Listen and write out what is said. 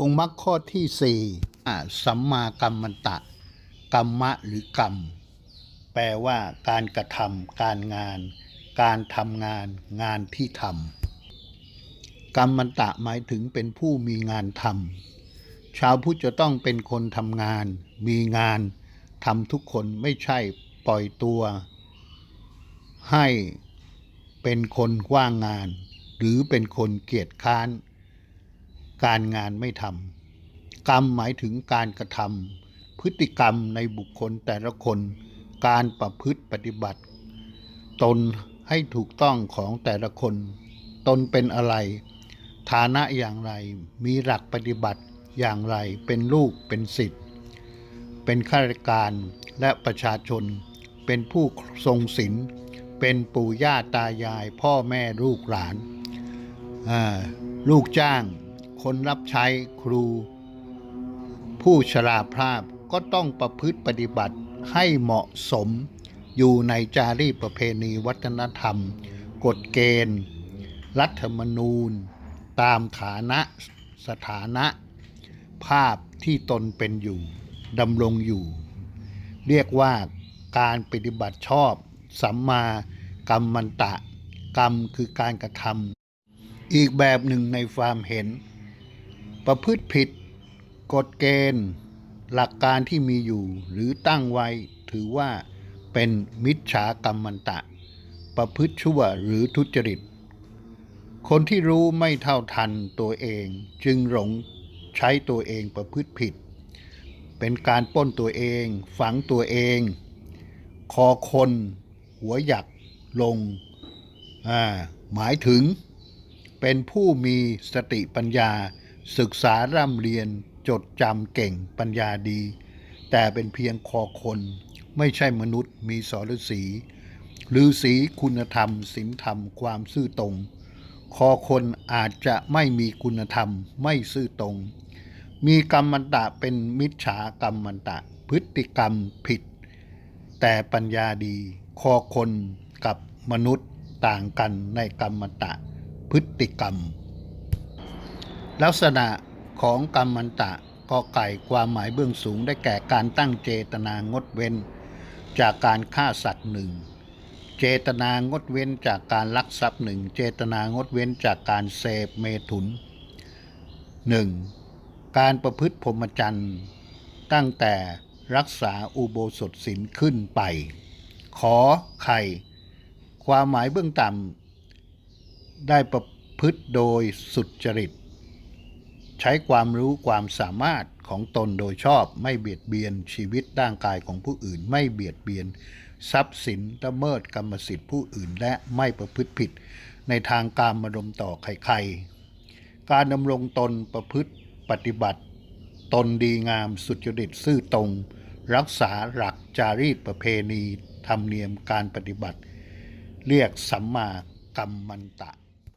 องค์มรรคข้อที่สี่อ่าสัมมากัมมันตะ กรรมะหรือกรรม แปลว่าการกระทำการงาน การทำงานงานที่ทำกรรมมันตะหมายถึงเป็นผู้มีงานทำชาวพุทธจะต้องเป็นคนทำงาน มีงานทำทุกคนไม่ใช่ปล่อยตัว ให้เป็นคนว่างงาน หรือเป็นคนเกียจค้าน การงานไม่ทำกรรมหมายถึงการกระทำพฤติกรรมในบุคคลแต่ละคน การประพฤติปฏิบัติ ตนให้ถูกต้องของแต่ละคน ตนเป็นอะไร ฐานะอย่างไร มีหลักปฏิบัติอย่างไรเป็นลูกเป็นศิษย์เป็นข้าราชการและประชาชน เป็นผู้ทรงศีลเป็นปู่ย่าตายาย พ่อแม่ลูกหลาน ลูกจ้าง คนรับใช้ครู ผู้ชราภาพก็ต้องประพฤติปฏิบัติให้เหมาะสมอยู่ในจารีตประเพณีวัฒนธรรม กฎเกณฑ์ รัฐธรรมนูญ ตามฐานะสถานะ ภาพที่ตนเป็นอยู่ดำรงอยู่ เรียกว่าการปฏิบัติชอบ สัมมากรรมมันตะ กรรมคือการกระทำอีกแบบหนึ่งในความเห็น ประพฤติผิด กฎเกณฑ์ หลักการที่มีอยู่ หรือตั้งไว้ถือว่าเป็นมิจฉากรรมมันตะ ประพฤติชั่วหรือทุจริต คนที่รู้ไม่เท่าทันตัวเอง จึงหลงใช้ตัวเองประพฤติผิด เป็นการป้นตัวเอง ฝังตัวเอง คอคน หัวหยักลงอ่าหมายถึงเป็นผู้มีสติปัญญา ศึกษาร่ำเรียนจดจำเก่งปัญญาดี แต่เป็นเพียงคอคน ไม่ใช่มนุษย์มีสรสีหรือสีคุณธรรมศีลธรรมความซื่อตรง คอคนอาจจะไม่มีคุณธรรมไม่ซื่อตรง มีกรรมมันตะเป็นมิจฉากรรมมันตะ พฤติกรรมผิด แต่ปัญญาดี คอคนกับมนุษย์ต่างกันในกรรมันตะ พฤติกรรม ลักษณะของกรรมันตะกอไก่ความหมายเบื้องสูงได้แก่การตั้งเจตนางดเว้น จากการฆ่าสัตว์หนึ่ง เจตนางดเว้นจากการลักทรัพย์หนึ่ง เจตนางดเว้นจากการเสพเมถุนหนึ่งการประพฤติพรหมจรรย์ตั้งแต่รักษาอุโบสถศีลขึ้นไป ขอไข่ ความหมายเบื้องต่ำได้ประพฤติโดยสุจริต ใช้ความรู้ความสามารถของตนโดยชอบไม่เบียดเบียนชีวิตร่างกายของผู้อื่น ไม่เบียดเบียน ทรัพย์สินละเมิดกรรมสิทธิ์ผู้อื่น และไม่ประพฤติผิด ในทางการมารมต่อใครๆ การดำรงตนประพฤติปฏิบัติ ตนดีงามสุจริตซื่อตรง รักษาหลักจารีตประเพณีธรรมเนียมการปฏิบัติ เรียกสัมมากัมมันตะ